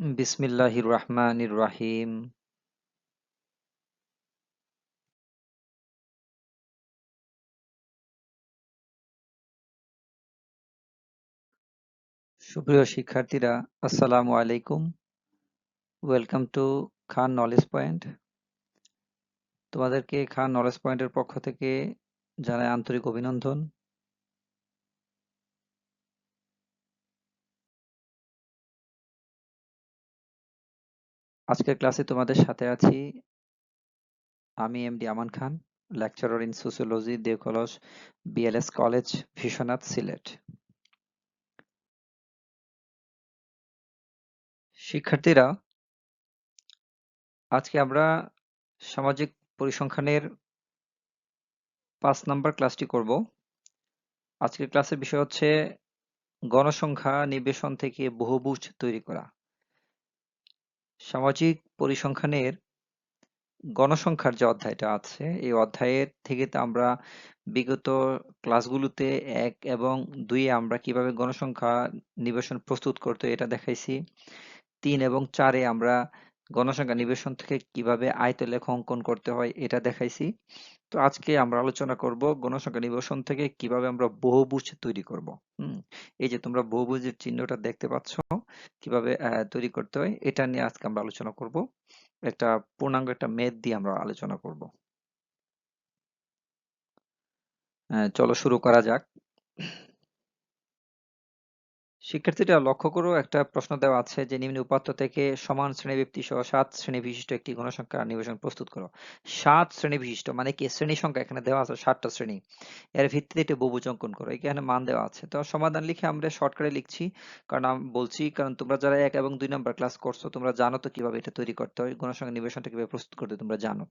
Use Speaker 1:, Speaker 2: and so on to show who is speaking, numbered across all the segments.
Speaker 1: বিসমিল্লাহির রহমানির রাহিম। সুপ্রিয় শিক্ষার্থীরা, আসসালামু আলাইকুম। Welcome to Khan knowledge point তোমাদেরকে খান নলেজ পয়েন্টের পক্ষ থেকে জানাই আন্তরিক অভিনন্দন। আজকের ক্লাসে তোমাদের সাথে আছি। আমি MD Aman Khan lecturer in sociology Deokalas BLS college Bishwanath Sylhet. শিক্ষার্থীরা, আজকে আমরা সামাজিক পরিসংখ্যানের পাঁচ নাম্বার ক্লাসটি করব। আজকের ক্লাসের বিষয় হচ্ছে গণসংখ্যা নিবেশন থেকে বহুভুজ তৈরি করা। সামাজিক পরিসংখ্যানের গণসংখ্যার যে অধ্যায়টা আছে, এই অধ্যায়ের থেকে তো আমরা বিগত ক্লাসগুলোতে এক এবং দুই আমরা কীভাবে গণসংখ্যা নিবেশন প্রস্তুত করতে এটা দেখাইছি। তিন এবং চারে আমরা গণসংখ্যা নিবেশন থেকে কীভাবে আয়তলেখ অঙ্কন করতে হয় এটা দেখাইছি। তো আজকে আমরা আলোচনা করব গণসংখ্যা নিবেশন থেকে কীভাবে আমরা বহুভুজ তৈরি করব। এই যে তোমরা বহুভুজের চিহ্নটা দেখতে পাচ্ছ, কীভাবে তৈরি করতে হয়, এটা নিয়ে আজকে আমরা আলোচনা করব। একটা পূর্ণাঙ্গ একটা মেদ দিয়ে আমরা আলোচনা করব। চলো শুরু করা যাক। শিক্ষার্থীরা লক্ষ্য করো একটা প্রশ্ন দেওয়া আছে যে, নিম্ন উপাত্ত থেকে সমান শ্রেণীব্যক্তি সহ সাত শ্রেণি বিশিষ্ট একটি গণসংখ্যা নিবেশন প্রস্তুত করো। সাত শ্রেণি বিশিষ্ট মানে কি শ্রেণি সংখ্যা? এখানে দেওয়া আছে সাতটা শ্রেণি। এর ভিত্তিতে একটি বহুভুজ অঙ্কন করো। এখানে মান দেওয়া আছে। তো সমাধান লিখে আমরা শর্টকাটে লিখছি, কারণ আমি বলছি, কারণ তোমরা যারা এক এবং দুই নম্বর ক্লাস করছ, তোমরা জানো তো কীভাবে এটা তৈরি করতে হয়, গণসংখ্যা নিবেশনটা কীভাবে প্রস্তুত করতে তোমরা জানো।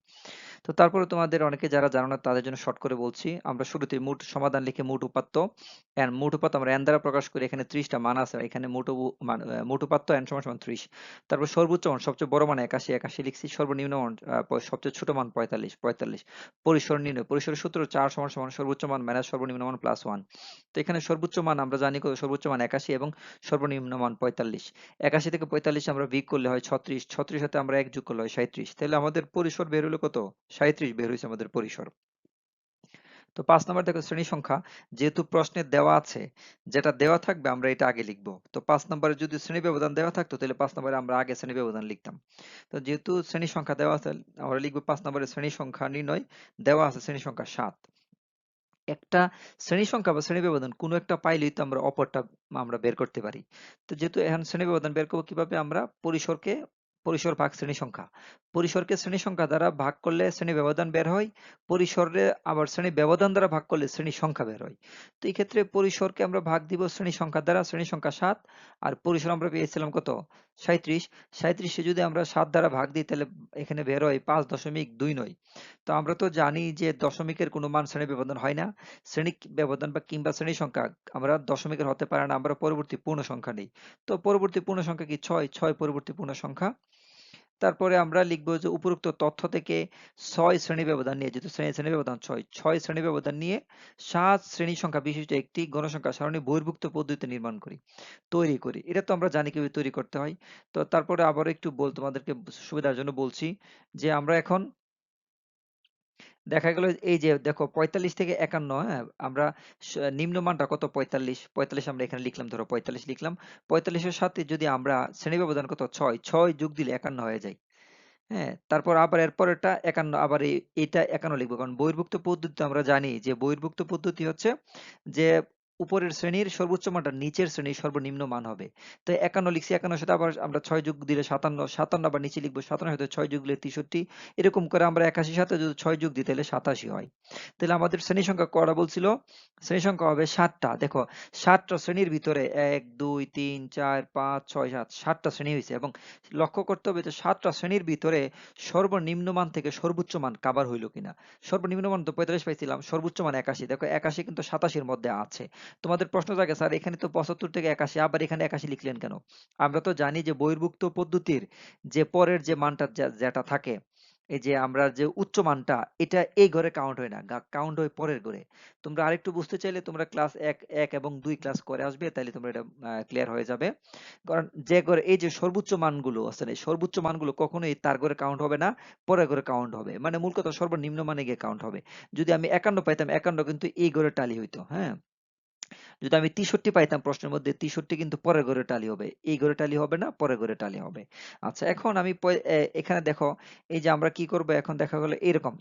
Speaker 1: তো তারপরে তোমাদের অনেকে যারা জানো না, তাদের জন্য শর্ট করে বলছি, আমরা শুরুতে মোট সমাধান লিখে মোট উপাত্ত এন্ড মোট উপাত্ত আমরা এন দ্বারা প্রকাশ করি, এখানে ত্রিশটা মান আছে এখানে মোট মোট উপাত্ত এন সমান সমান ত্রিশ। তারপর সর্বোচ্চ মান, সবচেয়ে বড় মান একাশি একাশি লিখছি, সর্বনিম্ন মান সবচেয়ে ছোট মান পঁয়তাল্লিশ পঁয়তাল্লিশ। পরিসর নির্ণয়, পরিসরের সূত্র চার সমান সমান, সর্বোচ্চ মান মাইনাস সর্বনিম্ন মান প্লাস ওয়ান তো এখানে সর্বোচ্চ মান আমরা জানি সর্বোচ্চ মান একাশি এবং সর্বনিম্ন মান পঁয়তাল্লিশ। একাশি থেকে পঁয়তাল্লিশ আমরা বিগ করলে হয় ছত্রিশ ছত্রিশ সাথে আমরা এক যোগ করলে হয় সাঁত্রিশ তাহলে আমাদের পরিসর বের হলো কত? সাঁত্রিশ বের হয়েছে আমাদের পরিসর। তো পাঁচ নম্বর দেখো শ্রেণি সংখ্যা, যেহেতু প্রশ্নে দেওয়া আছে, যেটা দেওয়া থাকবে আমরা এটা আগে লিখব। তো পাঁচ নম্বরে যদি শ্রেণি ব্যবধান দেওয়া থাকতো, তাহলে পাঁচ নম্বরে আমরা আগে শ্রেণি ব্যবধান লিখতাম। তো যেহেতু শ্রেণি সংখ্যা দেওয়া আছে, আমরা লিখব পাঁচ নম্বরে শ্রেণি সংখ্যা নির্ণয়, দেওয়া আছে শ্রেণি সংখ্যা সাত। একটা শ্রেণি সংখ্যা বা শ্রেণি ব্যবধান কোনো একটা পাইলেই তো আমরা অপরটা আমরা বের করতে পারি। তো যেহেতু এখন শ্রেণি ব্যবধান বের করব কীভাবে? আমরা পরিসরকে পরিসর ভাগ শ্রেণি সংখ্যা। পরিসরকে শ্রেণি সংখ্যা দ্বারা ভাগ করলে শ্রেণি ব্যবধান বের হয়, পরিসরে আবার শ্রেণি ব্যবধান দ্বারা ভাগ করলে শ্রেণি সংখ্যা বের হয়। তো এই ক্ষেত্রে পরিসরকে আমরা ভাগ দিব শ্রেণি সংখ্যা দ্বারা, শ্রেণি সংখ্যা সাত, আর পরিসর আমরা পেয়েছিলাম কত? সাঁত্রিশ সাঁত্রিশে যদি আমরা সাত দ্বারা ভাগ দিই, তাহলে এখানে বের হয় পাঁচ দশমিক দুই নয়। তো আমরা তো জানি যে দশমিকের কোনো মান শ্রেণি ব্যবধান হয় না। শ্রেণি ব্যবধান বা কিংবা শ্রেণি সংখ্যা আমরা দশমিকের হতে পারে না, আমরা পরবর্তী পূর্ণ সংখ্যা নেই। তো পরবর্তী পূর্ণ সংখ্যা কি? ছয় ছয় পরবর্তী পূর্ণ সংখ্যা। তারপরে আমরা লিখব যে উপরোক্ত তথ্য থেকে ছয় শ্রেণি ব্যবধান নিয়ে, যেহেতু শ্রেণি শ্রেণি ব্যবধান ছয় ছয় শ্রেণি ব্যবধান নিয়ে সাত শ্রেণি সংখ্যা বিশিষ্ট একটি গণসংখ্যা সারণী বহির্ভুক্ত পদ্ধতিতে নির্মাণ করি, তৈরি করি। এটা তো আমরা জানি কীভাবে তৈরি করতে হয়। তো তারপরে আবার একটু বল তোমাদেরকে সুবিধার জন্য বলছি যে আমরা এখন দেখা গেল এই যে দেখো পঁয়তাল্লিশ থেকে একান্ন হ্যাঁ? আমরা নিম্নমানটা কত? পঁয়তাল্লিশ পঁয়তাল্লিশ আমরা এখানে লিখলাম, ধরো পঁয়তাল্লিশ লিখলাম। পঁয়তাল্লিশের সাথে যদি আমরা শ্রেণি ব্যবধান কত? ছয় ছয় যোগ দিলে একান্ন হয়ে যায়। হ্যাঁ? তারপর আবার এরপরেরটা একান্ন, আবার এটা একান্ন লিখব। কারণ বহির্ভুক্ত পদ্ধতি আমরা জানি যে বহির্ভুক্ত পদ্ধতি হচ্ছে যে উপরের শ্রেণির সর্বোচ্চ মানটা নিচের শ্রেণির সর্বনিম্ন মান হবে। তো একান্ন লিখছি একান্ন সাথে আবার আমরা ছয় যোগ দিলে সাতান্ন সাতান্ন আবার নিচে লিখব, সাতান্ন সাথে ছয় যোগ দিলে তেষট্টি। এরকম করে আমরা একাশি সাথে যদি ছয় যোগ দিই তাহলে সাতাশি হয়। তাহলে আমাদের শ্রেণি সংখ্যা কটা বলছিল? শ্রেণি সংখ্যা হবে সাতটা। দেখো, সাতটা শ্রেণির ভিতরে এক, দুই, তিন, চার, পাঁচ, ছয়, সাত, সাতটা শ্রেণি হয়েছে এবং লক্ষ্য করতে হবে যে সাতটা শ্রেণির ভিতরে সর্বনিম্ন মান থেকে সর্বোচ্চ মান কাবার হইল কিনা। সর্বনিম্ন মান তো পঁয়তাল্লিশ পাইছিলাম, সর্বোচ্চ মান একাশি। দেখো, একাশি কিন্তু সাতাশির মধ্যে আছে। তোমাদের প্রশ্ন থাকে, স্যার, এখানে তো পঁচাত্তর থেকে একাশি, আবার এখানে একাশি লিখলেন কেন? আমরা তো জানি যে বহির্ভুক্ত পদ্ধতির যে পরের যে মানটা যেটা থাকে, এই যে আমরা যে উচ্চ মানটা, এটা এই ঘরে কাউন্ট হয় না কাউন্ট হয় পরের ঘরে। তোমরা আরেকটু বুঝতে চাইলে তোমরা ক্লাস এক এক এবং দুই ক্লাস করে আসবে তাহলে তোমরা এটা ক্লিয়ার হয়ে যাবে। কারণ যে ঘরে, এই যে সর্বোচ্চ মানগুলো এই সর্বোচ্চ মানগুলো কখনোই তার ঘরে কাউন্ট হবে না, পরের ঘরে কাউন্ট হবে। মানে মূল কথা সর্বনিম্ন মানে গিয়ে কাউন্ট হবে। যদি আমি একান্ন পাইতাম, একান্ন কিন্তু এই ঘরে টালি হইতো হ্যাঁ? যদি আমি তেষট্টি পাইতাম প্রশ্নের মধ্যে, তেষট্টি কিন্তু পরের ঘরে টালি হবে। এই ঘরে টালি হবে না, পরের ঘরে টালি হবে। আচ্ছা এখন আমি এখানে দেখো, এই যে আমরা কি করব? এখন দেখা গেলো এরকম।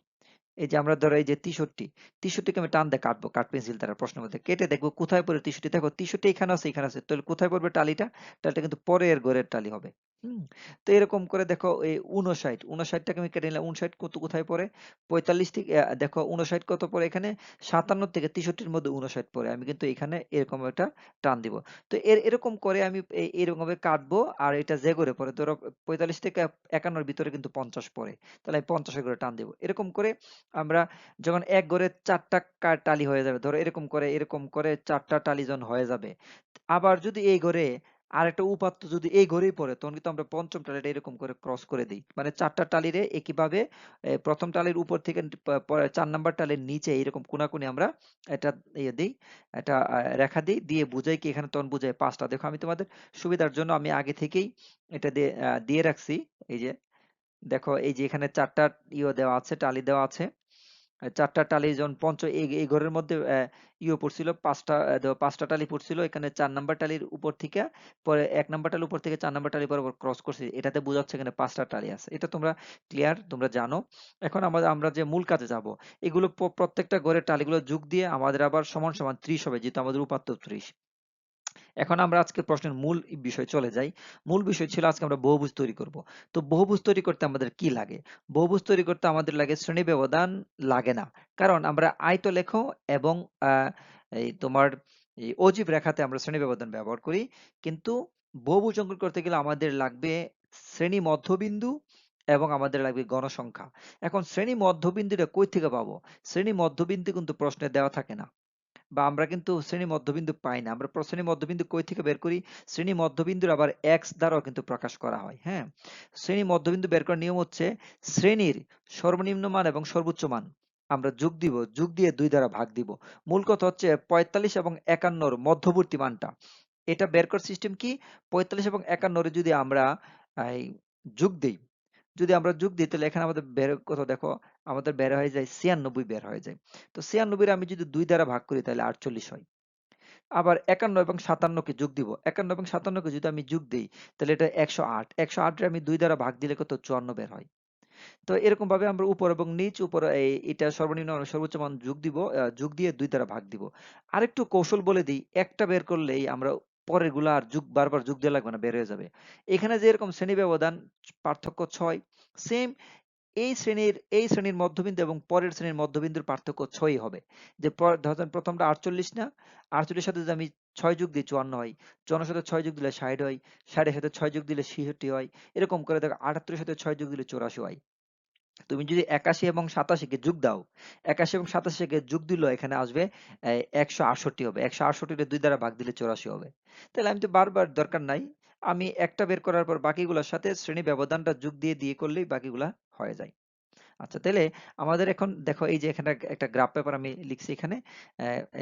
Speaker 1: এই যে আমরা ধরো এই যে তেষট্টি, তেষট্টিকে আমি টান দিয়ে কাটবো কাঠ পেন্সিল দ্বারা প্রশ্নের মধ্যে। কেটে দেখব কোথায় পড়ে তেষট্টি? দেখো তেষট্টি এখানে আছে এখানে আছে। তাহলে কোথায় পড়বে টালিটা টালিটা কিন্তু পরের ঘরের টালি হবে। হুম তো এরকম করে দেখো এই উনষাট উনষাটটাকে আমি কেটে নিলাম। উনষাট কত কোথায় পড়ে? পঁয়তাল্লিশ থেকে আহ, দেখো উনষাট কত পড়ে এখানে? সাতান্ন থেকে তেষট্টির মধ্যে উনষাট পড়ে। আমি কিন্তু এখানে এরকম একটা টান দিব। তো এর এরকম করে আমি এই- এরকম ভাবে কাটবো আর এটা যে করে পড়ে ধরো পঁয়তাল্লিশ থেকে একান্নর ভিতরে কিন্তু পঞ্চাশ পড়ে। তাহলে আমি পঞ্চাশের করে টান দিব। এরকম করে আমরা যখন এক ঘরে চারটা টালি হয়ে যাবে ধরো এরকম করে এরকম করে চারটা টালি যখন হয়ে যাবে আবার যদি এই ঘরে আরেকটা উপাত্ত যদি এই ঘরেই পড়ে তখন কিন্তু আমরা পঞ্চম টালিটা এরকম করে ক্রস করে দিই। মানে চারটা টালিরে একইভাবে প্রথম টালির উপর থেকে চার নাম্বার টালির নিচে এরকম কোনাকুনি আমরা এটা ইয়ে দিই, এটা রেখা দিই, দিয়ে বুঝাই কি এখানে তখন বুঝাই পাঁচটা। দেখো আমি তোমাদের সুবিধার জন্য আমি আগে থেকেই এটা দিয়ে দিয়ে রাখছি। এই যে, দেখো এই যে এখানে চারটা ইয়ে দেওয়া আছে, টালি দেওয়া আছে। চারটা টালি যখন পঞ্চ, এই ঘরের মধ্যে ইয়ে পড়ছিল, পাঁচটা পাঁচটা টালি পড়ছিল, এখানে চার নাম্বার টালির উপর থেকে, পরে এক নাম্বার টালির উপর থেকে চার নাম্বার টালি বরাবর ক্রস করছে, এটাতে বোঝাচ্ছে এখানে পাঁচটা টালি আছে। এটা তোমরা ক্লিয়ার তোমরা জানো? এখন আমাদের আমরা যে মূল কাজে যাব, এগুলো প্রত্যেকটা ঘরের টালিগুলো যোগ দিয়ে আমাদের আবার সমান সমান ত্রিশ হবে, যেহেতু আমাদের উপাত্ত ত্রিশ। এখন আমরা আজকে প্রশ্নের মূল বিষয় চলে যাই। মূল বিষয় ছিল আজকে আমরা বহুভুজ তৈরি করব। তো বহুভুজ তৈরি করতে আমাদের কি লাগে? বহুভুজ তৈরি করতে আমাদের লাগে শ্রেণি ব্যবধান লাগে না। কারণ আমরা আয়তলেখ এবং আহ, এই তোমার এই অজীব রেখাতে আমরা শ্রেণি ব্যবধান ব্যবহার করি। কিন্তু বহুভুজ অঙ্কন করতে গেলে আমাদের লাগবে শ্রেণি মধ্যবিন্দু এবং আমাদের লাগবে গণসংখ্যা এখন শ্রেণি মধ্যবিন্দুটা কই থেকে পাবো? শ্রেণি মধ্যবিন্দু কিন্তু প্রশ্নে দেওয়া থাকে না। বা আমরা কিন্তু শ্রেণি মধ্যবিন্দু পাই না। আমরা শ্রেণি মধ্যবিন্দু কই থেকে বের করি? শ্রেণি মধ্যবিন্দুর আবার এক্স দ্বারাও কিন্তু প্রকাশ করা হয় হ্যাঁ? শ্রেণি মধ্যবিন্দু বের করার নিয়ম হচ্ছে শ্রেণির সর্বনিম্ন মান এবং সর্বোচ্চ মান। আমরা যোগ দিব, যোগ দিয়ে দুই দ্বারা ভাগ দিব। মূল কথা হচ্ছে পঁয়তাল্লিশ এবং একান্নর মধ্যবর্তী মানটা। এটা বের করার সিস্টেম কি? পঁয়তাল্লিশ এবং একান্নরে যদি আমরা যোগ দিই যদি আমরা যোগ দিই, তাহলে এখানে আমাদের বের কত দেখো, আমাদের বের হয়ে যায় ছিয়ানব্বই, বের হয়ে যায়। তো ছিয়ানব্বই আমি যদি দুই দ্বারা ভাগ করি, তাহলে আটচল্লিশ হয়। আবার একান্ন এবং সাতান্নকে যোগ দিব। একান্ন এবং সাতান্নকে যদি আমি যোগ দিই, তাহলে এটা একশো আট। একশো আটে আমি দুই দ্বারা ভাগ দিলে কত? চুয়ান্ন বের হয়। তো এরকম ভাবে আমরা উপর এবং নিচ, উপর এটা সর্বনিম্ন সর্বোচ্চ মান যোগ দিব যোগ দিয়ে দুই দ্বারা ভাগ দিব। আরেকটু কৌশল বলে দিই, একটা বের করলেই আমরা পরেরগুলা আর যোগ, বারবার যোগ দেওয়া লাগবে না, বের হয়ে যাবে। এখানে যে এরকম শ্রেণি ব্যবধান, পার্থক্য ছয় সেম এই শ্রেণির এই শ্রেণির মধ্যবিন্দু এবং পরের শ্রেণির মধ্যবিন্দুর পার্থক্য ছয়ই হবে। যে প্রথমটা আটচল্লিশ না? আটচল্লিশ সাথে যদি আমি ছয় যোগ দিই, চুয়ান্ন হয়। চুয়ান্নর সাথে ছয় যোগ দিলে ষাট হয়। ষাটের সাথে ছয় যোগ দিলে ছিষট্টি হয়। এরকম করে দেখো, আটাত্তরের সাথে ছয় যোগ দিলে চৌরাশি হয়। তুমি যদি একাশি এবং সাতাশিকে যোগ দাও, একাশি এবং সাতাশিকে যোগ দিল এখানে আসবে একশো আটষট্টি হবে। একশো আটষট্টিতে দুই দ্বারা ভাগ দিলে চৌরাশি হবে। তাহলে আমি তো বারবার দরকার নাই। আমি একটা বের করার পর বাকিগুলোর সাথে শ্রেণি ব্যবধানটা যোগ দিয়ে দিয়ে করলেই বাকিগুলা হয়ে যায়। আচ্ছা তাহলে আমাদের এখন দেখো এই যে এখানে একটা গ্রাফ পেপার আমি লিখছি এখানে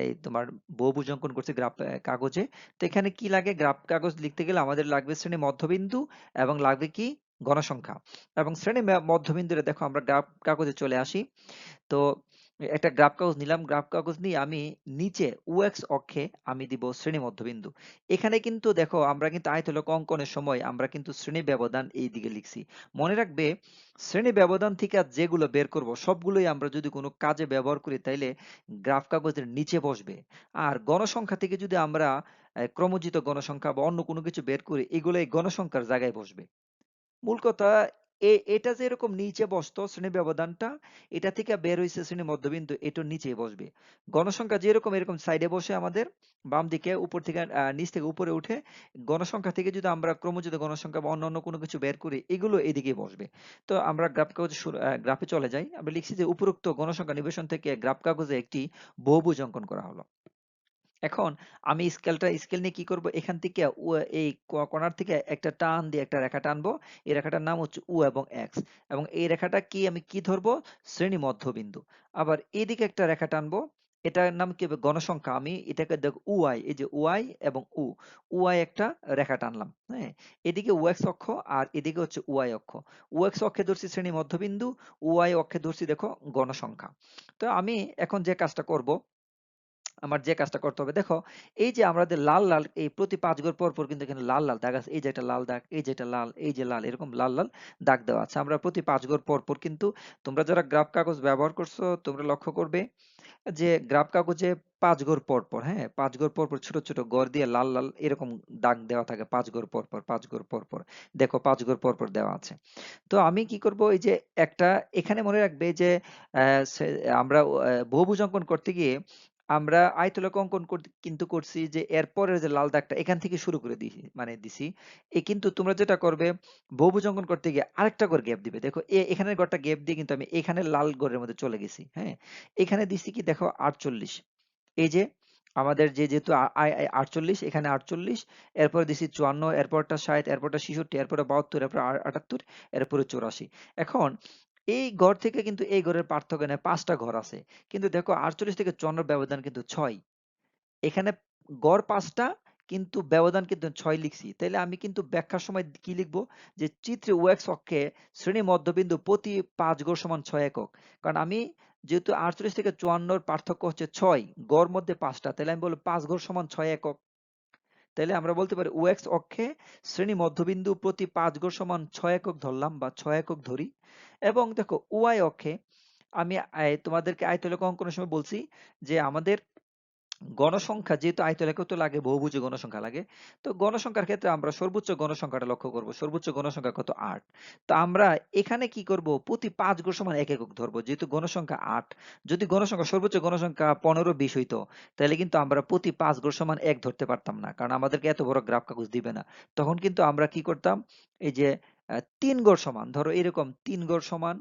Speaker 1: এই তোমার বহুভুজ অঙ্কন করছি গ্রাফ কাগজে। তো এখানে কি লাগে? গ্রাফ কাগজ লিখতে গেলে আমাদের লাগবে শ্রেণি মধ্যবিন্দু এবং লাগবে কি? গণসংখ্যা এবং শ্রেণি মধ্যবিন্দুরে দেখো আমরা গ্রাফ কাগজে চলে আসি। তো একটা গ্রাফ কাগজ নিলাম গ্রাফ কাগজ নিয়ে আমি নিচে ওএক্স অক্ষে আমি দিব শ্রেণি মধ্যবিন্দু। এখানে কিন্তু দেখো আমরা কিন্তু আয়তলক অঙ্কনের সময় আমরা কিন্তু শ্রেণি ব্যবধান এই দিকে লিখছি। মনে রাখবে শ্রেণি ব্যবধান থেকে যেগুলো বের করব, সবগুলোই আমরা যদি কোনো কাজে ব্যবহার করি তাইলে গ্রাফ কাগজের নিচে বসবে। আর গণসংখ্যা থেকে যদি আমরা ক্রমজিত গণসংখ্যা বা অন্য কোনো কিছু বের করি এগুলো এই গণসংখ্যার জায়গায় বসবে। মূল কথা এটা যে এরকম নিচে বসতো শ্রেণি ব্যবধানটা, এটা থেকে বের হয়েছে শ্রেণি মধ্যবিন্দু এটার নিচে বসবে। গণসংখ্যা যেরকম এরকম সাইডে বসে আমাদের, বাম দিকে, উপর থেকে নিচ থেকে উপরে উঠে গণসংখ্যা থেকে যদি আমরা ক্রমজিত গণসংখ্যা বা অন্যান্য কোনো কিছু বের করি, এগুলো এদিকে বসবে। তো আমরা গ্রাফ কাগজ গ্রাফে চলে যাই। আমরা লিখছি যে উপরোক্ত গণসংখ্যা নিবেশন থেকে গ্রাফ কাগজে একটি বহুভুজ অঙ্কন করা হলো। এখন আমি স্কেলটা স্কেল নিয়ে কি করব? এখান থেকে এই কর্নার থেকে একটা টান দিয়ে একটা রেখা টানবো। এই রেখাটার নাম হচ্ছে উ এবং এক্স এবং এই রেখাটা কি আমি কি ধরবো? শ্রেণি মধ্যবিন্দু। আবার এইদিকে একটা রেখা টানবো। এটার নাম কি হবে? গণসংখ্যা। আমি এটাকে দেখো উআই এই যে উআই এবং উ। উআই একটা রেখা টানলাম হ্যাঁ? এদিকে ওএক্স অক্ষ আর এদিকে হচ্ছে উআই অক্ষ। ওএক্স অক্ষে ধরছি শ্রেণি মধ্যবিন্দু উআই অক্ষে ধরছি দেখো গণসংখ্যা। তো আমি এখন যে কাজটা করব আমার যে কাজটা করতে হবে। দেখো, এই যে আমাদের লাল লাল, এই প্রতি পাঁচ ঘর পর পর কিন্তু এখানে লাল লাল দাগ আছে। এই যে একটা লাল দাগ, এই যে একটা লাল, এই যে লাল, এরকম লাল লাল দাগ দেওয়া আছে। আমরা প্রতি পাঁচ ঘর পর পর কিন্তু তোমরা যারা গ্রাফ কাগজ ব্যবহার করছ, তোমরা লক্ষ্য করবে যে গ্রাফ কাগজে পাঁচ ঘর পর পর হ্যাঁ পাঁচ ঘর পর পর ছোট ছোট গড় দিয়ে লাল লাল এরকম দাগ দেওয়া থাকে পাঁচ ঘর পর পর, পাঁচ ঘর পর পর। দেখো, পাঁচ ঘর পর পর দেওয়া আছে। তো আমি কি করব? এই যে একটা এখানে মনে রাখবে যে আমরা বহুভুজ অঙ্কন করতে গিয়ে আমরা আয়তলেখ অঙ্কন কিন্তু করছি যে এরপরের যে লাল দাগটা এখান থেকে শুরু করে দিছি মানে দিছি। এ কিন্তু তোমরা যেটা করবে, বহুভুজ অঙ্কন করতে গিয়ে আরেকটা করে গ্যাপ দিবে। দেখো, এ এখানের গড়টা গ্যাপ দিয়ে কিন্তু আমি এখানে লাল গড়ের মধ্যে চলে গেছি হ্যাঁ? এখানে দিছি কি, দেখো, আটচল্লিশ। এই যে আমাদের যে যেহেতু আটচল্লিশ, এখানে আটচল্লিশ, এরপর দিছি চুয়ান্ন, এরপরটা ষাট, এরপরটা ছেষট্টি, এরপরে বাহাত্তর, এরপর আটাত্তর, এরপরে চুরাশি। এখন এই ঘর থেকে কিন্তু এই ঘরের পার্থক্য নেই, পাঁচটা ঘর আছে। কিন্তু দেখো আটচল্লিশ থেকে চুয়ান্ন ব্যবধান কিন্তু ছয়। এখানে গড় পাঁচটা, কিন্তু ব্যবধান কিন্তু ছয় লিখছি। তাহলে আমি কিন্তু ব্যাখ্যার সময় কি লিখব? যে চিত্রে ওএক্স অক্ষে শ্রেণি মধ্যবিন্দু প্রতি পাঁচ গড় সমান ছয় একক। কারণ আমি যেহেতু আটচল্লিশ থেকে চুয়ান্নর পার্থক্য হচ্ছে ছয়, গড় মধ্যে পাঁচটা তাহলে আমি বলব পাঁচ গড় সমান ছয় একক। তাহলে আমরা বলতে পারি ওএক্স অক্ষে শ্রেণি মধ্যবিন্দু প্রতি পাঁচ গড় সমান ছয় একক ধরলাম বা ছয় একক ধরি। এবং দেখো ওয়াই অক্ষে আমি তোমাদেরকে আয়তলেখ অঙ্কনের সময় বলছি যে আমাদের গণসংখ্যা যেহেতু আয়তলেখ তো লাগে, বহুভুজে গণসংখ্যা লাগে, তো গণসংখ্যার ক্ষেত্রে আমরা সর্বোচ্চ গণসংখ্যাটা লক্ষ্য করব। সর্বোচ্চ গণসংখ্যা কত? আট। তো আমরা এখানে কি করব? প্রতি পাঁচ গড় সমান এক একক ধরবো। যেহেতু গণসংখ্যা আট, যদি গণসংখ্যা, সর্বোচ্চ গণসংখ্যা পনেরো বিশ হইতো, তাহলে কিন্তু আমরা প্রতি পাঁচ গড় সমান এক ধরতে পারতাম না, কারণ আমাদেরকে এত বড় গ্রাফ কাগজ দিবে না। তখন কিন্তু আমরা কি করতাম? এই যে তিন গড় সমান। ধরো এরকম তিন গড় সমান।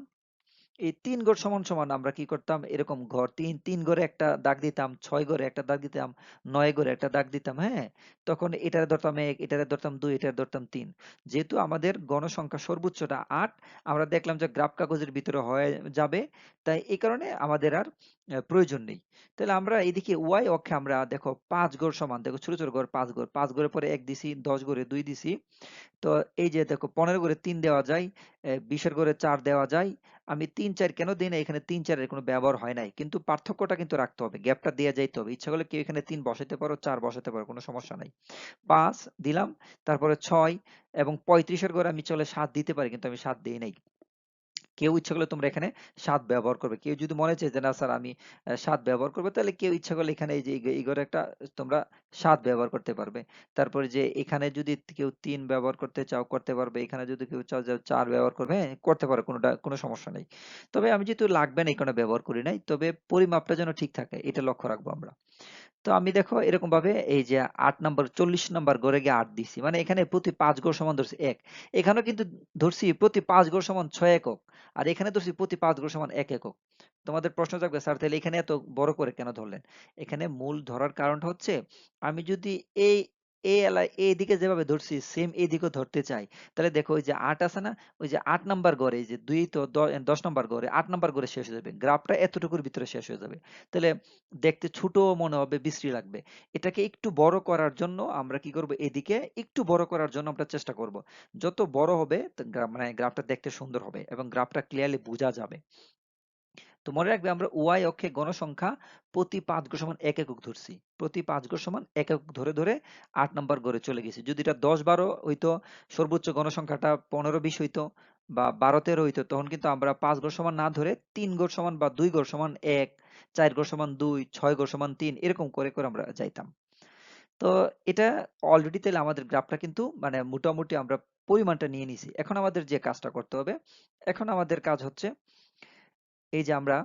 Speaker 1: এই তিন ঘর সমান সমান আমরা কি করতাম? এরকম ঘর তিন তিন ঘরে একটা দাগ দিতাম, ছয় ঘরে একটা দাগ দিতাম, নয় ঘরে একটা দাগ দিতাম হ্যাঁ? তখন এটারে ধরতাম এক, এটারে ধরতাম দুই, এটারে ধরতাম তিন। যেহেতু আমাদের গণসংখ্যা সর্বোচ্চটা আট, আমরা দেখলাম যে গ্রাফ কাগজের ভিতরে হয়ে যাবে। তাই এই কারণে আমাদের আর প্রয়োজন নেই। তাহলে আমরা এদিকে ওয়াই অক্ষে আমরা দেখো পাঁচ ঘর সমান, দেখো ছোট ছোট ঘর পাঁচ ঘর পাঁচ ঘরের পরে এক দিছি, দশ ঘরে দুই দিছি। তো এই যে দেখো পনেরো করে তিন দেওয়া যায় বিশের করে চার দেওয়া যায়। আমি তিন চার কেন দিই না? এখানে তিন চারের কোনো ব্যবহার হয় নাই। কিন্তু পার্থক্যটা কিন্তু রাখতে হবে, গ্যাপটা দেওয়া যাইতে হবে। ইচ্ছা করলে কেউ এখানে তিন বসাতে পারো, চার বসাতে পারো, কোনো সমস্যা নাই। পাঁচ দিলাম, তারপরে ছয় এবং পঁয়ত্রিশের ঘরে আমি চলে সাত দিতে পারি, কিন্তু আমি সাত দিই নাই। কেউ ইচ্ছা করলে তোমরা এখানে সাত ব্যবহার করবে। কেউ যদি মনে চায় যে, না স্যার, আমি সাত ব্যবহার করব, তাহলে কেউ ইচ্ছা করলে এখানে এই যে, এই ঘরে একটা তোমরা সাত ব্যবহার করতে পারবে। তারপরে যে, এখানে যদি কেউ তিন ব্যবহার করতে চাও, করতে পারবে। এখানে যদি কেউ চাও চার ব্যবহার করবে হ্যাঁ করতে পারো, কোনোটা, কোনো সমস্যা নেই। তবে আমি যেহেতু লাগবে না এখানে ব্যবহার করি নাই। তবে পরিমাপটা যেন ঠিক থাকে, এটা লক্ষ্য রাখব আমরা। তো আমি দেখো এরকম ভাবে এই যে আট নম্বর, চল্লিশ নম্বর গড়ে গিয়ে আট দিছি। মানে এখানে প্রতি পাঁচ গড় সমান ধরছি এক। এখানেও কিন্তু ধরছি প্রতি পাঁচ গড় সমান ছয় একক। আর এখানে ধরছি প্রতি পাঁচ গড় সমান এক একক। তোমাদের প্রশ্ন থাকবে, স্যার, তাহলে এখানে এত বড় করে কেন ধরলেন? এখানে মূল ধরার কারণটা হচ্ছে, আমি যদি এই এই এলাকায় এই দিকে যেভাবে ধরছি সেম এইদিকেও ধরতে চাই। তাহলে দেখো ওই যে আট আছে না, ওই যে আট নাম্বার গড়ে যে দুই তো দশ নাম্বার গড়ে, আট নাম্বার গড়ে শেষ হয়ে যাবে। গ্রাফটা এতটুকুর ভিতরে শেষ হয়ে যাবে। তাহলে দেখতে ছোট মনে হবে, বিশ্রী লাগবে। এটাকে একটু বড় করার জন্য আমরা কি করব, এদিকে একটু বড় করার জন্য আমরা চেষ্টা করব। যত বড় হবে মানে গ্রাফটা দেখতে সুন্দর হবে এবং গ্রাফটা ক্লিয়ারলি বোঝা যাবে। তো মনে রাখবে আমরা ওয়াই অক্ষে গণসংখ্যা প্রতি পাঁচ গড় সমান এক একক ধরছি। প্রতি পাঁচ গড় সমান এক একক ধরে ধরে আট নাম্বার গড়ে চলে গেছি। যদি এটা দশ বারো হইতো, সর্বোচ্চ গণসংখ্যাটা পনেরো বিশ হইতো বা বারো তেরো হইতো, তখন কিন্তু আমরা পাঁচ গড় সমান না ধরে তিন গড় সমান বা দুই গড় সমান এক, চার গড় সমান দুই, ছয় গড় সমান তিন এরকম করে করে আমরা যাইতাম। তো এটা অলরেডি তাহলে আমাদের গ্রাফটা কিন্তু মানে মোটামুটি আমরা পরিমাণটা নিয়ে নিছি। এখন আমাদের যে কাজটা করতে হবে, এখন আমাদের কাজ হচ্ছে এই যে আমরা,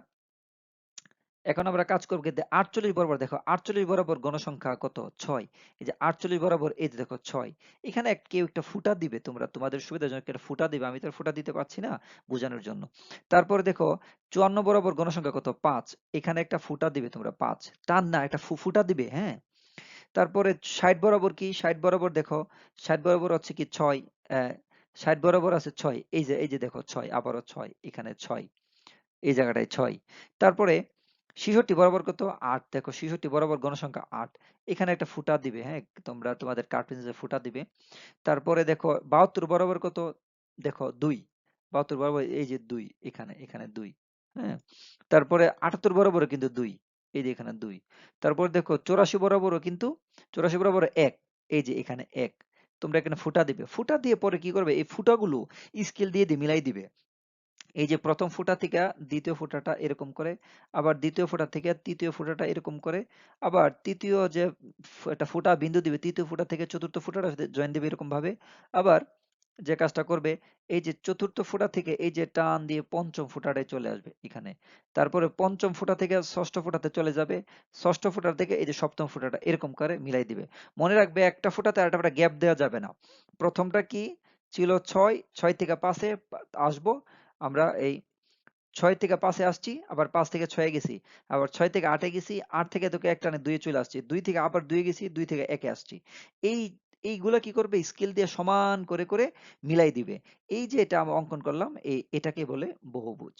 Speaker 1: এখন আমরা কাজ করব কিন্তু আটচল্লিশ বরাবর দেখো, আটচল্লিশ বরাবর গণসংখ্যা কত? ছয়। এই যে আটচল্লিশ বরাবর এই যে দেখো, ছয়। এখানে কেউ একটা ফুটা দিবে, তোমরা তোমাদের সুবিধাজনক একটা ফুটা দিবে, আমি তো ফুটা দিতে পারছি না বোঝানোর জন্য। তারপরে দেখো, চুয়ান্ন বরাবর গণসংখ্যা কত? পাঁচ। এখানে একটা ফুটা দিবে তোমরা, পাঁচ। টান না, একটা ফুটা দিবে হ্যাঁ? তারপরে ষাট বরাবর কি? ষাট বরাবর দেখো, ষাট বরাবর হচ্ছে কি? ছয় ষাট বরাবর আছে ছয়। এই যে এই যে দেখো, ছয়, আবারও ছয়, এখানে ছয়। এই জায়গাটায় ছয়। তারপরে ছিষট্টি বরাবর কত? আট। দেখো, ছিষট্টি বরাবর গণসংখ্যা আট। এখানে একটা ফুটা দিবে হ্যাঁ? তোমরা তোমাদের পেন্সিলে ফুটা দিবে। তারপরে দেখো, বাহাত্তর বরাবর কত? দেখো, দুই। বাহাত্তর বরাবর, এই যে দুই, এখানে এখানে দুই হ্যাঁ? তারপরে আটাত্তর বরাবরও কিন্তু দুই, এই যে এখানে দুই। তারপর দেখো, চৌরাশি বরাবরও কিন্তু, চৌরাশি বরাবর এক, এই যে এখানে এক। তোমরা এখানে ফুটা দিবে। ফুটা দিয়ে পরে কি করবে? এই ফুটাগুলো স্কেল দিয়ে দিয়ে মিলাই দিবে। এই যে প্রথম ফোঁটা থেকে দ্বিতীয় ফোঁটাটা এরকম করে, আবার দ্বিতীয় ফোঁটা থেকে তৃতীয় ফোঁটাটা এরকম করে, আবার তৃতীয় যে একটা ফোঁটা বিন্দু দিবে, তৃতীয় ফোঁটা থেকে চতুর্থ ফোঁটাটা জয়েন দিবে এরকম ভাবে, আবার যে কাজটা করবে, এই যে চতুর্থ ফোঁটা থেকে এই যে টান দিয়ে পঞ্চম ফোঁটাটায় চলে আসবে এখানে। তারপরে পঞ্চম ফোঁটা থেকে ষষ্ঠ ফোঁটাতে চলে যাবে, ষষ্ঠ ফোঁটা থেকে এই যে সপ্তম ফোঁটাটা এরকম করে মিলাই দিবে। মনে রাখবে একটা ফোঁটাতে আর একটা গ্যাপ দেওয়া যাবে না। প্রথমটা কি? ছিল ছয় ছয় থেকে পাঁচে আসব আমরা এই ছয় থেকে পাঁচে আসছি, আবার পাঁচ থেকে ছয়ে গেছি, আবার ছয় থেকে আটে গেছি, আট থেকে তোকে এক টানে দুইয়ে চলে আসছি, দুই থেকে আবার দুইয়ে গেছি, দুই থেকে একে আসছি। এই এইগুলা কি করবে? স্কেল দিয়ে সমান করে করে মিলাই দিবে। এই যে এটা আমরা অঙ্কন করলাম এই এটাকে বলে বহুভুজ।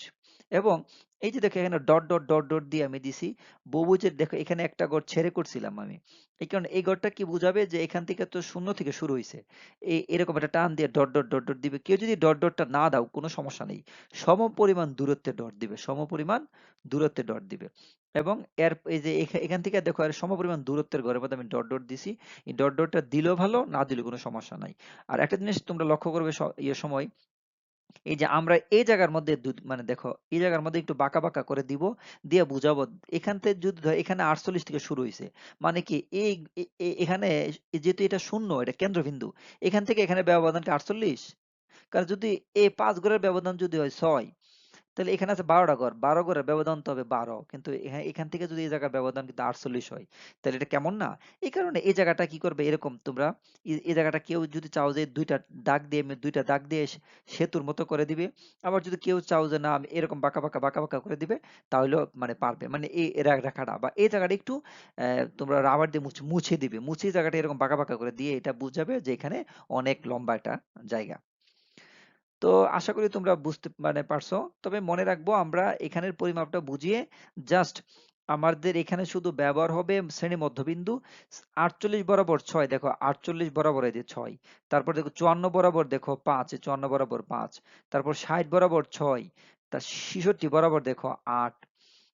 Speaker 1: এবং এই যে দেখো এখানে ডট ডট ডট ডট দিয়ে আমি দিছি। বহুভুজের দেখো এখানে একটা গড় ছেড়ে করছিলাম আমি। এই কারণে এই গড়টা কি বুঝাবে যে এখান থেকে তো শূন্য থেকে শুরু হয়েছে এই এরকম একটা টান দিয়ে ডট ডট ডট ডট দিবে। কেউ যদি ডট, ডটটা না দাও, কোনো সমস্যা নেই। সম পরিমাণ দূরত্বে ডট দিবে। সম পরিমাণ দূরত্বে ডট দিবে। এবং এর এই যে এখান থেকে দেখো এর সম পরিমাণ দূরত্বের ঘরের মধ্যে আমি ডট ডট দিছি। এই ডট ডটটা দিলেও ভালো, না দিলেও কোনো সমস্যা নাই। আর একটা জিনিস তোমরা লক্ষ্য করবে ইয়ে সময়, এই যে আমরা এই জায়গার মধ্যে মানে দেখো, এই জায়গার মধ্যে একটু বাঁকা বাঁকা করে দিব, দিয়ে বুঝাবো, এখান থেকে যদি এখানে আটচল্লিশ থেকে শুরু হয়েছে মানে কি, এই এখানে যেহেতু এটা শূন্য, এটা কেন্দ্রবিন্দু, এখান থেকে এখানে ব্যবধান কি আটচল্লিশ? কারণ যদি এই পাঁচ ঘরের ব্যবধান যদি হয় ছয় তাহলে এখানে আছে বারোটা ঘর। বারো ঘরের ব্যবধান তো হবে বারো। কিন্তু এখান থেকে যদি এই জায়গার ব্যবধান কিন্তু আটচল্লিশ হয়, তাহলে এটা কেমন না? এই কারণে এই জায়গাটা কি করবে? এরকম তোমরা এই- জায়গাটা কেউ যদি চাও যে দুইটা দাগ দিয়ে দুইটা দাগ দিয়ে সেতুর মতো করে দিবে। আবার যদি কেউ চাও যে না, আমি এরকম বাঁকা বাঁকা বাঁকা বাঁকা করে দিবে, তাহলেও মানে পারবে। মানে এই রেখাটা বা এই জায়গাটা একটু তোমরা রাবার দিয়ে মুছে মুছে দিবে। মুছে জায়গাটা এরকম বাঁকা বাঁকা করে দিয়ে এটা বুঝাবে যে এখানে অনেক লম্বা একটা জায়গা। তো আশা করি তোমরা বুঝতে মানে পারছ। তবে মনে রাখব আমরা এখানের পরিমাপটা বুঝিয়ে জাস্ট আমাদের এখানে শুধু ব্যবহার হবে শ্রেণি মধ্যবিন্দু, আটচল্লিশ বরাবর ছয়, দেখো আটচল্লিশ বরাবর এই যে ছয়, তারপর দেখো চুয়ান্ন বরাবর দেখো পাঁচ চুয়ান্ন বরাবর পাঁচ, তারপর ষাট বরাবর ছয় তার ছিষট্টি বরাবর দেখো আট,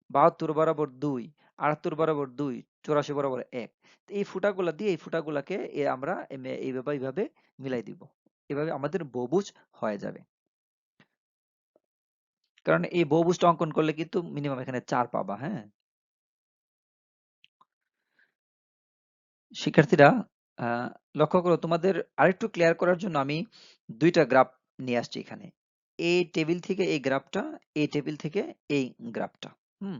Speaker 1: বাহাত্তর বরাবর দুই, আটাত্তর বরাবর দুই, চুরাশি বরাবর এক, এই ফুটাগুলা দিয়ে এই ফুটাগুলাকে আমরা এইভাবে এইভাবে মিলাই দিব। এভাবে আমাদের বহুভুজ হয়ে যাবে। কারণ এই বহুভুজটা অঙ্কন করলে কিন্তু মিনিমাম এখানে চার পাবা হ্যাঁ? শিক্ষার্থীরা লক্ষ্য করো তোমাদের আরেকটু ক্লিয়ার করার জন্য আমি দুইটা গ্রাফ নিয়ে আসছি এখানে। এই টেবিল থেকে এই গ্রাফটা এই টেবিল থেকে এই গ্রাফটা হুম?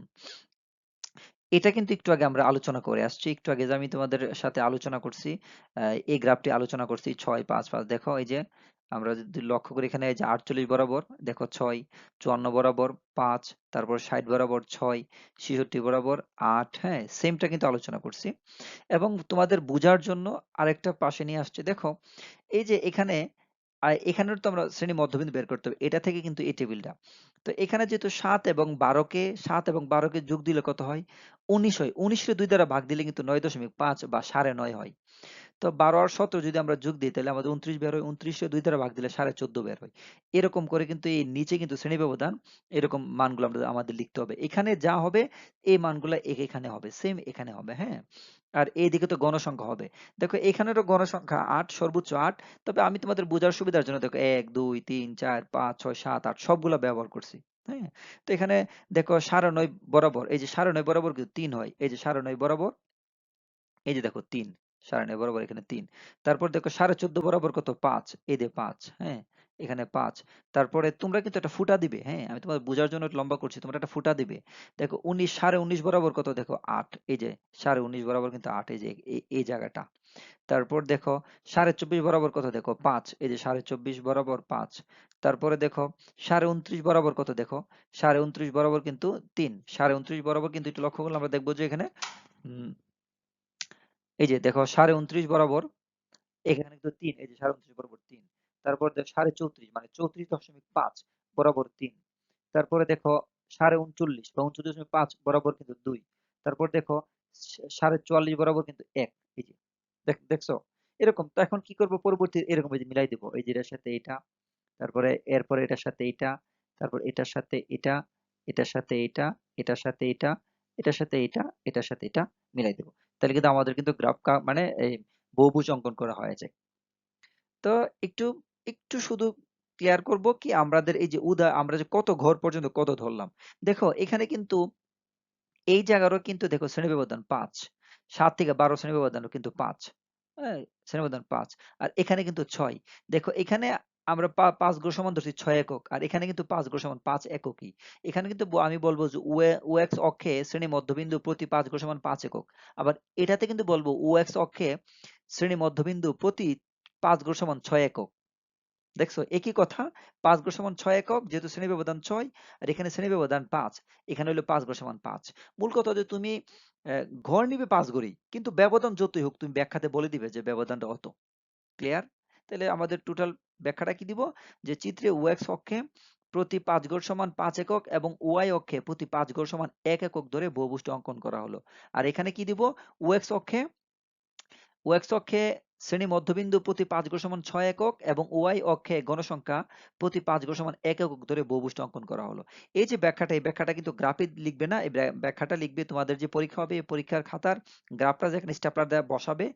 Speaker 1: এটা কিন্তু একটু আগে আমরা আলোচনা করে আসছি। একটু আগে যে আমি তোমাদের সাথে আলোচনা করছি এই গ্রাফটি আলোচনা করছি, ছয়, পাঁচ পাঁচ, দেখো এই যে আমরা যদি লক্ষ্য করি এখানে যে আটচল্লিশ বরাবর, দেখো ছয়, চুয়ান্ন বরাবর, পাঁচ, তারপর ষাট বরাবর, ছয়, ছেষট্টি বরাবর, আট হ্যাঁ সেমটা কিন্তু আলোচনা করছি। এবং তোমাদের বোঝার জন্য আরেকটা পাশে নিয়ে আসছে। দেখো, এই যে এখানে আর এখানের তো আমরা শ্রেণি মধ্যবিন্দু বের করতে হবে। এটা থেকে কিন্তু এই টেবিলটা। তো এখানে যেহেতু সাত এবং বারোকে সাত এবং বারোকে যোগ দিলে কত হয়? উনিশ হয়। উনিশে দুই দ্বারা ভাগ দিলে কিন্তু নয় দশমিক পাঁচ বা সাড়ে নয় হয়। তো বারো আর সতেরো যদি আমরা যোগ দিই, তাহলে আমাদের উনত্রিশ বের হয়। উনত্রিশে দুই দ্বারা ভাগ দিলে সাড়ে চোদ্দ বের হয়। এরকম করে কিন্তু এই নিচে কিন্তু শ্রেণি ব্যবধান, এরকম মানগুলো আমরা আমাদের লিখতে হবে। এখানে যা হবে, এই মানগুলো এখানে হবে সেম এখানে হবে হ্যাঁ? আর এইদিকে তো গণসংখ্যা হবে। দেখো এখানেরও গণসংখ্যা আট, সর্বোচ্চ আট। তবে আমি তোমাদের বোঝার সুবিধার জন্য দেখো এক, দুই, তিন, চার, পাঁচ, ছয়, সাত, আট সবগুলা ব্যবহার করছি হ্যাঁ তো এখানে দেখো সাড়ে নয় বরাবর, এই যে সাড়ে নয় বরাবর কিন্তু তিন হয়। এই যে সাড়ে নয় বরাবর, এই যে দেখো তিন সাড়ে নয় বরাবর এখানে তিন। তারপর দেখো সাড়ে চোদ্দ বরাবর কত? পাঁচ, এই যে পাঁচ হ্যাঁ? এখানে পাঁচ। তারপরে তোমরা কিন্তু একটা ফুটা দিবে হ্যাঁ? আমি তোমার বোঝার জন্য লম্বা করছি। তোমরা একটা ফুটা দিবে। দেখো, উনিশ, সাড়ে উনিশ বরাবর কত? দেখো, আট। এই যে, সাড়ে উনিশ বরাবর কিন্তু আট, এই যে এই- জায়গাটা। তারপর দেখো, সাড়ে চব্বিশ বরাবর কত? দেখো, পাঁচ। এই যে, সাড়ে চব্বিশ বরাবর পাঁচ। তারপরে দেখো, সাড়ে উনত্রিশ বরাবর কত? দেখো, সাড়ে উনত্রিশ বরাবর কিন্তু তিন। সাড়ে উনত্রিশ বরাবর কিন্তু একটু লক্ষ্য করলে আমরা দেখব যে এখানে এই যে, দেখো, সাড়ে উনত্রিশ বরাবর এখানে কিন্তু তিন। এই যে, সাড়ে উনত্রিশ বরাবর তিন। তারপর দেখো সাড়ে চৌত্রিশ মানে চৌত্রিশ দশমিক পাঁচ বরাবর তিন। তারপরে দেখো সাড়ে উনচল্লিশ বা উনচল্লিশ দশমিক পাঁচ বরাবর কিন্তু দুই। তারপর দেখো সাড়ে চুয়াল্লিশ বরাবর কিন্তু এক। এই যে, দেখ, দেখছ? এরকম। তো এখন কি করব? পরবর্তী এরকম এই যে মিলাই দেবো। এই যে এটার সাথে এটা, তারপরে এরপরে এটার সাথে এটা, তারপর এটার সাথে এটা, এটার সাথে এটা, এটার সাথে এটা, এটার সাথে এটা, এটার সাথে এটা মিলাই দেবো। তাহলে কিন্তু আমাদের কিন্তু গ্রাফ মানে এই বহুভুজ অঙ্কন করা হয়ে যায় তো একটু একটু শুধু ক্লিয়ার করব কি আমাদের এই যে উদা, আমরা যে কত ঘর পর্যন্ত কত ধরলাম। দেখো, এখানে কিন্তু এই জায়গারও কিন্তু দেখো শ্রেণি ব্যবধান পাঁচ। সাত থেকে বারো শ্রেণি ব্যবধানও কিন্তু পাঁচ। হ্যাঁ শ্রেণি ব্যবধান পাঁচ। আর এখানে কিন্তু ছয়। দেখো, এখানে আমরা পাঁচ গ্রহ সমান ধরছি ছয় একক। আর এখানে কিন্তু পাঁচ গ্রহ সমান পাঁচ এককই। এখানে কিন্তু আমি বলব যে ও এক্স অক্ষে শ্রেণি মধ্যবিন্দু প্রতি পাঁচ গ্রহ সমান পাঁচ একক। আবার এটাতে কিন্তু বলব ও এক্স অক্ষে শ্রেণি মধ্যবিন্দু প্রতি পাঁচ গ্রহ সমান ছয় একক। দেখছ, একই কথা, পাঁচ গ্রহ সমান ছয় একক, যেহেতু শ্রেণি ব্যবধান ছয়, আর এখানে শ্রেণি ব্যবধান পাঁচ, এখানে হলো পাঁচ গ্রহ সমান পাঁচ। মূল কথা যে তুমি ঘর নিবে পাঁচ গড়ি, কিন্তু ব্যবধান যতই হোক, তুমি ব্যাখ্যাতে বলে দিবে যে ব্যবধানটা অত। ক্লিয়ার তাহলে আমাদের টোটাল ব্যাখ্যাটা কি দিব? যে চিত্রে ওএক্স অক্ষে প্রতি পাঁচ গড় সমান পাঁচ একক এবং ওয়াই অক্ষে প্রতি পাঁচ গড় সমান এক একক ধরে বহুভুজটি অঙ্কন করা হলো। আর এখানে কি দিব? ওএক্স অক্ষে ওএক্স অক্ষে শ্রেণি মধ্যবিন্দু প্রতি পাঁচ গড় সমান ছয় একক এবং ওয়াই অক্ষে গণসংখ্যা প্রতি পাঁচ গড় সমান এক একক ধরে বহুভুজটি অঙ্কন করা হলো। এই যে ব্যাখ্যাটা, এই ব্যাখ্যাটা কিন্তু গ্রাফে লিখবে না, এই ব্যাখ্যাটা লিখবে তোমাদের যে পরীক্ষা হবে, এই পরীক্ষার খাতার গ্রাফটা যেখানে স্টেপলার দেওয়া বসাবে,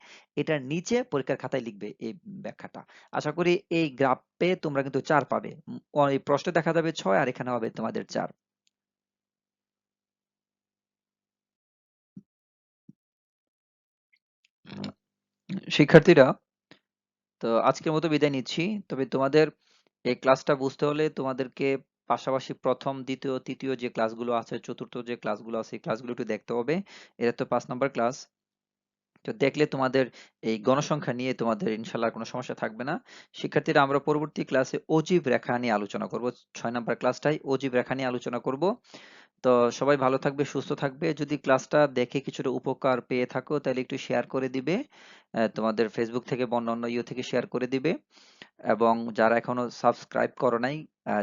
Speaker 1: এটার নিচে পরীক্ষার খাতায় লিখবে এই ব্যাখ্যাটা। আশা করি এই গ্রাফে তোমরা কিন্তু চার পাবে। এই প্রশ্নে দেখা যাবে ছয় আর এখানে হবে তোমাদের চার। শিক্ষার্থীরা, তো আজকের মতো বিদায় নিচ্ছি। তবে তোমাদের এই ক্লাসটা বুঝতে হলে তোমাদেরকে পাশাপাশি প্রথম, দ্বিতীয়, তৃতীয় যে ক্লাসগুলো আছে, চতুর্থ যে ক্লাসগুলো আছে, এই ক্লাসগুলো একটু দেখতে হবে। এটা তো পাঁচ নাম্বার ক্লাস। তো দেখলে তোমাদের এই গণসংখ্যা নিয়ে তোমাদের ইনশাল্লাহ কোনো সমস্যা থাকবে না। শিক্ষার্থীরা, আমরা পরবর্তী ক্লাসে অজীব রেখা নিয়ে আলোচনা করব। ছয় নাম্বার ক্লাসটাই অজীব রেখা নিয়ে আলোচনা করব। তো সবাই ভালো থাকবে, সুস্থ থাকবে। যদি ক্লাসটা দেখে কিছুটা উপকার পেয়ে থাকো, তাহলে একটু শেয়ার করে দিবে। তোমাদের ফেসবুক থেকে বা অন্যান্য ইয়ে থেকে শেয়ার করে দিবে। এবং যারা এখনও সাবস্ক্রাইব করো নাই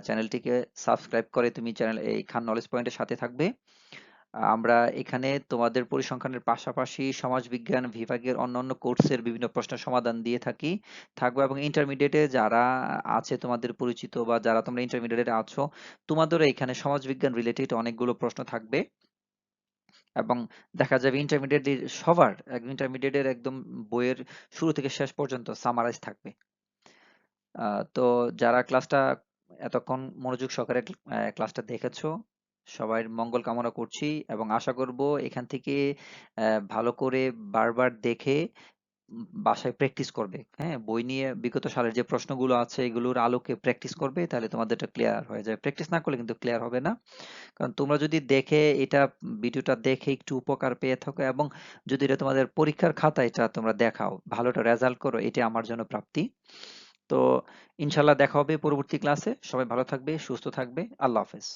Speaker 1: চ্যানেলটিকে সাবস্ক্রাইব করে তুমি চ্যানেল এই খান নলেজ পয়েন্টের সাথে থাকবে। আমরা এখানে তোমাদের পরিসংখ্যানের পাশাপাশি সমাজবিজ্ঞান বিভাগের অন্যান্য কোর্সের বিভিন্ন প্রশ্নের সমাধান দিয়ে থাকি, থাকব এবং ইন্টারমিডিয়েটে যারা আছে তোমাদের পরিচিত বা যারা তোমরা ইন্টারমিডিয়েটে আছো, তোমাদেরও এখানে সমাজবিজ্ঞান রিলেটেড অনেকগুলো প্রশ্ন থাকবে। এবং দেখা যাবে ইন্টারমিডিয়েট সবার ইন্টারমিডিয়েটের একদম বইয়ের শুরু থেকে শেষ পর্যন্ত সামারাইজ থাকবে। তো যারা ক্লাসটা এতক্ষণ মনোযোগ সহকারে ক্লাসটা দেখেছ সবার মঙ্গল কামনা করছি এবং আশা করব এখান থেকে ভালো করে বারবার দেখে বাসায় প্র্যাকটিস করবে। হ্যাঁ বই নিয়ে বিগত সালের যে প্রশ্নগুলো আছে এগুলোর আলোকে প্র্যাকটিস করবে, তাহলে তোমাদেরটা ক্লিয়ার হয়ে যাবে। প্র্যাকটিস না করলে কিন্তু ক্লিয়ার হবে না। কারণ তোমরা যদি দেখে এটা ভিডিওটা দেখে একটু উপকার পেয়ে থাকো এবং যদি এটা তোমাদের পরীক্ষার খাতা এটা তোমরা দেখাও ভালো একটা রেজাল্ট করো এটা আমার জন্য প্রাপ্তি। তো ইনশাল্লাহ দেখা হবে পরবর্তী ক্লাসে সবাই ভালো থাকবে, সুস্থ থাকবে। আল্লাহ হাফেজ।